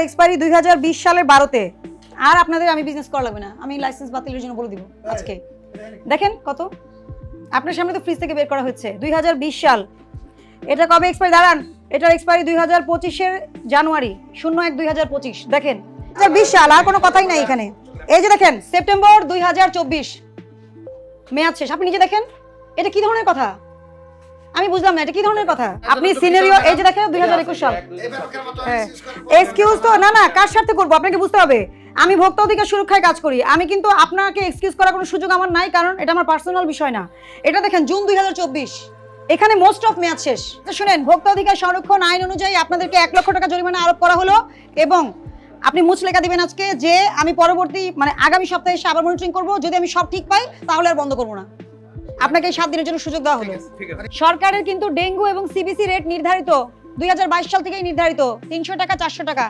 এটার এক্সপায়ারি দুই সালের বারোতে। আর আপনাদের আমি বিজনেস করা লাগবে না। আমি লাইসেন্স বাতিলের জন্য বলে দিব আজকে। দেখেন কত? আপনার সামনে তো ফ্রিজ থেকে বের করা হচ্ছে। দুই সাল। এটা কবে এক্সপায়ারি দাঁড়ান। এটার এক্সপায়ারি দুই হাজার পঁচিশের জানুয়ারি শূন্য এক দুই হাজার পঁচিশ। দেখেন। বিশ সাল আর কোনো কথাই নাই এখানে। এই যে দেখেন সেপ্টেম্বর দুই হাজার চব্বিশ। মেয়াদ শেষ। আপনি নিজে দেখেন। এটা কি ধরনের কথা? আমি বুঝলাম না এটা কি ধরনের কথা? আপনি সিনারিও এই যে দেখেন দুই হাজার একুশ সাল। হ্যাঁ। এক্সকিউজ তো না না কার স্বার্থে করব? আপনাকে বুঝতে হবে। আমি ভোক্তা অধিকার সুরক্ষায় কাজ করি। আমি কিন্তু আপনাকে এক্সকিউজ করার কোনো সুযোগ আমার নাই কারণ এটা আমার পার্সোনাল বিষয় না। এটা দেখেন জুন দুই এখানে মোস্ট অফ মেয়াদ শেষ। তো শুনেন ভোক্তা অধিকার সংরক্ষণ আইন অনুযায়ী আপনাদেরকে এক লক্ষ টাকা জরিমানা আরোপ করা হলো এবং আপনি মুচলেখা দিবেন আজকে যে আমি পরবর্তী মানে আগামী সপ্তাহে এসে আবার মনিটরিং করব। যদি আমি সব ঠিক পাই তাহলে আর বন্ধ করব না। আপনাকে সাত দিনের জন্য সুযোগ দেওয়া হলো। সরকারের কিন্তু ডেঙ্গু এবং সিবিসি রেট নির্ধারিত দুই হাজার বাইশ সাল থেকেই নির্ধারিত তিনশো টাকা চারশো টাকা।